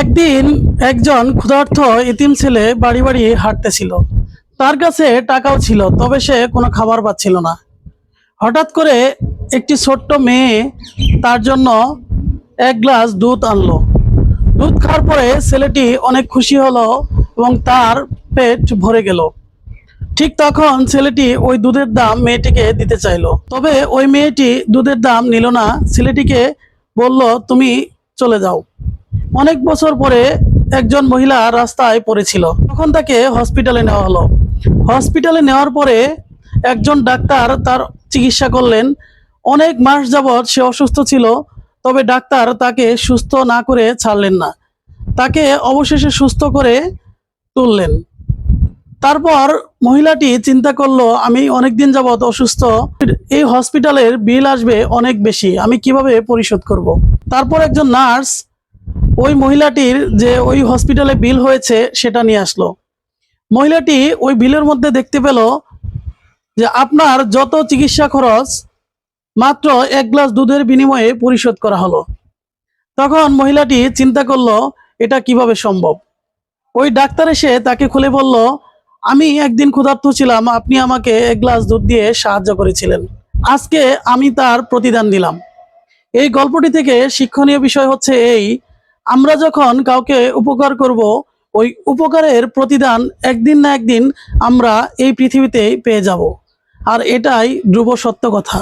একদিন একজন ক্ষুধার্ত এতিম ছেলে বাড়ি বাড়ি হাঁটতেছিল। তার কাছে টাকাও ছিল, তবে সে কোনো খাবার পাচ্ছিল না। হঠাৎ করে একটি ছোট্ট মেয়ে তার জন্য এক গ্লাস দুধ আনলো। দুধ খাওয়ার পরে ছেলেটি অনেক খুশি হলো এবং তার পেট ভরে গেল। ঠিক তখন ছেলেটি ওই দুধের দাম মেয়েটিকে দিতে চাইলো, তবে ওই মেয়েটি দুধের দাম নিল না। ছেলেটিকে বলল, তুমি চলে যাও। অনেক বছর পরে একজন মহিলা রাস্তায় পড়েছিল। তখন তাকে হসপিটালে নেওয়া হলো। হসপিটালে নেওয়ার পরে একজন ডাক্তার তার চিকিৎসা করলেন। অনেক মাস যাবৎ সে অসুস্থ ছিল, তবে ডাক্তার তাকে সুস্থ না করে ছাড়লেন না। তাকে অবশেষে সুস্থ করে তুললেন। তারপর মহিলাটি চিন্তা করল, আমি অনেকদিন যাবৎ অসুস্থ। এই হসপিটালের বিল আসবে অনেক বেশি। আমি কীভাবে পরিশোধ করব। তারপর একজন নার্স ওই মহিলাটির যে ওই হসপিটালে বিল হয়েছে, সেটা নিয়ে আসলো। মহিলাটি ওই বিলের মধ্যে দেখতে পেল যে আপনার যত চিকিৎসা খরচ, মাত্র এক গ্লাস দুধের বিনিময়ে পরিশোধ করা হলো। তখন মহিলাটি চিন্তা করল, এটা কীভাবে সম্ভব? ওই ডাক্তার এসে তাকে খুলে বলল, আমি একদিন ক্ষুধার্ত ছিলাম, আপনি আমাকে এক গ্লাস দুধ দিয়ে সাহায্য করেছিলেন। আজকে আমি তার প্রতিদান দিলাম। এই গল্পটি থেকে শিক্ষণীয় বিষয় হচ্ছে এই আমরা যখন কাউকে উপকার করব, ওই উপকারের প্রতিদান একদিন না একদিন আমরা এই পৃথিবীতেই পেয়ে যাব। আর এটাই ধ্রুব সত্য কথা।